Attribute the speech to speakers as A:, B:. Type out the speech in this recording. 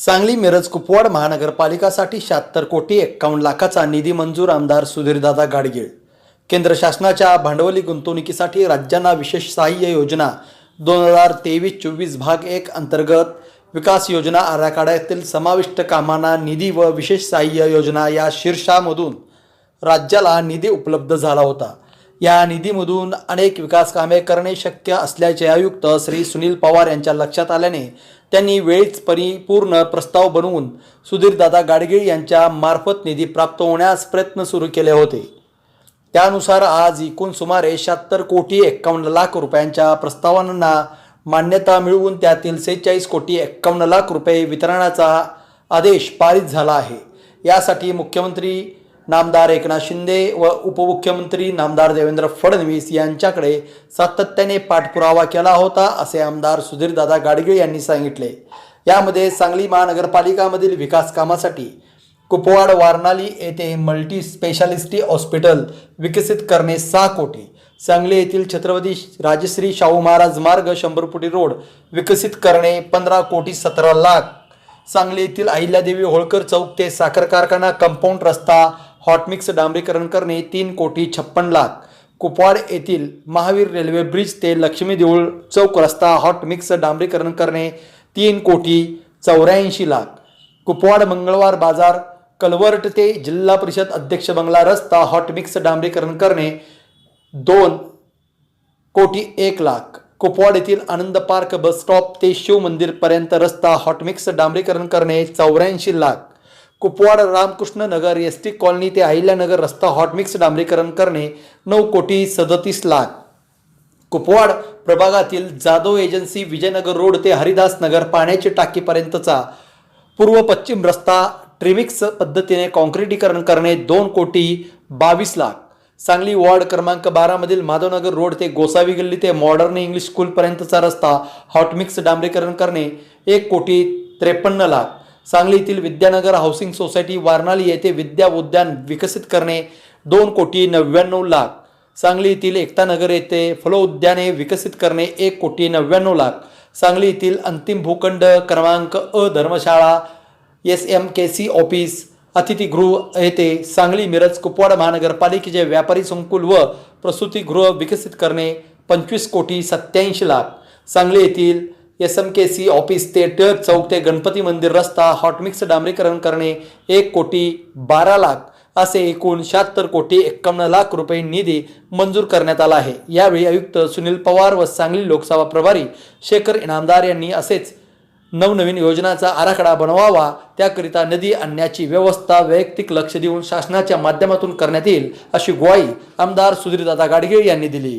A: सांगली मिरज कुपवाड महानगरपालिकासाठी शहात्तर कोटी एक्कावन्न लाखाचा निधी मंजूर आमदार सुधीरदादा गाडगीळ. केंद्र शासनाच्या भांडवली गुंतवणुकीसाठी राज्यांना विशेष सहाय्य योजना दोन हजार तेवीस चोवीस भाग एक अंतर्गत विकास योजना आराखड्यातील समाविष्ट कामांना निधी व विशेष सहाय्य योजना या शीर्षामधून राज्याला निधी उपलब्ध झाला होता. या निधीमधून अनेक विकास कामे करणे शक्य असल्याचे आयुक्त श्री सुनील पवार यांच्या लक्षात आल्याने त्यांनी वेळीच परिपूर्ण प्रस्ताव बनवून सुधीरदादा गाडगीळ यांच्या मार्फत निधी प्राप्त होण्यास प्रयत्न सुरू केले होते. त्यानुसार आज एकूण सुमारे शहात्तर कोटी एक्कावन्न लाख रुपयांच्या प्रस्तावांना मान्यता मिळवून त्यातील सेहेचाळीस कोटी एक्कावन्न लाख रुपये वितरणाचा आदेश पारित झाला आहे. यासाठी मुख्यमंत्री नामदार एकनाथ शिंदे व उपमुख्यमंत्री नामदार देवेंद्र फडणवीस यांच्याकडे सातत्याने पाठपुरावा केला होता असे आमदार सुधीरदादा गाडगीळ यांनी सांगितले. यामध्ये सांगली महानगरपालिकामधील विकास कामासाठी कुपवाड वारणाली येथे मल्टी स्पेशालिस्टी हॉस्पिटल विकसित करणे सहा कोटी सांगली येथील छत्रपती राजश्री शाहू महाराज मार्ग शंभर फुटी रोड विकसित करणे पंधरा कोटी सतरा लाख सांगली येथील अहिल्यादेवी होळकर चौक ते साखर कारखाना कंपाऊंड रस्ता हॉटमिक्स डांबरीकरण करणे तीन कोटी छप्पन लाख. कुपवाड येथील महावीर रेल्वे ब्रिज ते लक्ष्मी देऊळ चौक रस्ता हॉट मिक्स डांबरीकरण करणे तीन कोटी चौऱ्याऐंशी लाख. कुपवाड मंगळवार बाजार कलवर्ट ते जिल्हा परिषद अध्यक्ष बंगला रस्ता हॉट मिक्स डांबरीकरण करणे दोन कोटी एक लाख. कुपवाड येथील आनंद पार्क बस स्टॉप ते शिव मंदिरपर्यंत रस्ता हॉटमिक्स डांबरीकरण करणे चौऱ्याऐंशी lakh. Kupwad Ramkrishna Nagar S T colony ते अहिल्यानगर रस्ता हॉटमिक्स डांबरीकरण करणे नऊ कोटी सदतीस लाख. कुपवाड प्रभागातील जाधव एजन्सी विजयनगर रोड ते हरिदास नगर पाण्याची टाकीपर्यंतचा पूर्व पश्चिम रस्ता ट्रिमिक्स पद्धतीने काँक्रिटीकरण करणे दोन कोटी बावीस लाख. सांगली वॉर्ड क्रमांक बारामधील माधवनगर रोड ते गोसावी गल्ली ते मॉडर्न इंग्लिश स्कूलपर्यंतचा रस्ता हॉटमिक्स डांबरीकरण करणे एक कोटी त्रेपन्न लाख. सांगली येथील विद्यानगर हाऊसिंग सोसायटी वारणाली येथे विद्या उद्यान विकसित करणे दोन कोटी नव्याण्णव लाख. सांगली येथील एकतानगर येथे फलोद्याने विकसित करणे एक कोटी नव्याण्णव लाख. सांगली येथील अंतिम भूखंड क्रमांक अ धर्मशाळा S M K C office अतिथीगृह येथे सांगली मिरज कुपवाड महानगरपालिकेचे व्यापारी संकुल व प्रसूतीगृह विकसित करणे पंचवीस कोटी सत्याऐंशी लाख. सांगली येथील S M K C office ते टिळक चौक ते गणपती मंदिर रस्ता हॉटमिक्स डांबरीकरण करणे एक कोटी बारा लाख असे एकूण शहात्तर कोटी एक्कावन्न लाख रुपये निधी मंजूर करण्यात आला आहे. यावेळी आयुक्त सुनील पवार व सांगली लोकसभा प्रभारी शेखर इनामदार यांनी असेच नवनवीन योजनाचा आराखडा बनवावा त्याकरिता नदी आणण्याची व्यवस्था वैयक्तिक लक्ष देऊन शासनाच्या माध्यमातून करण्यात येईल अशी ग्वाही आमदार सुधीरदादा गाडगीळ यांनी दिली.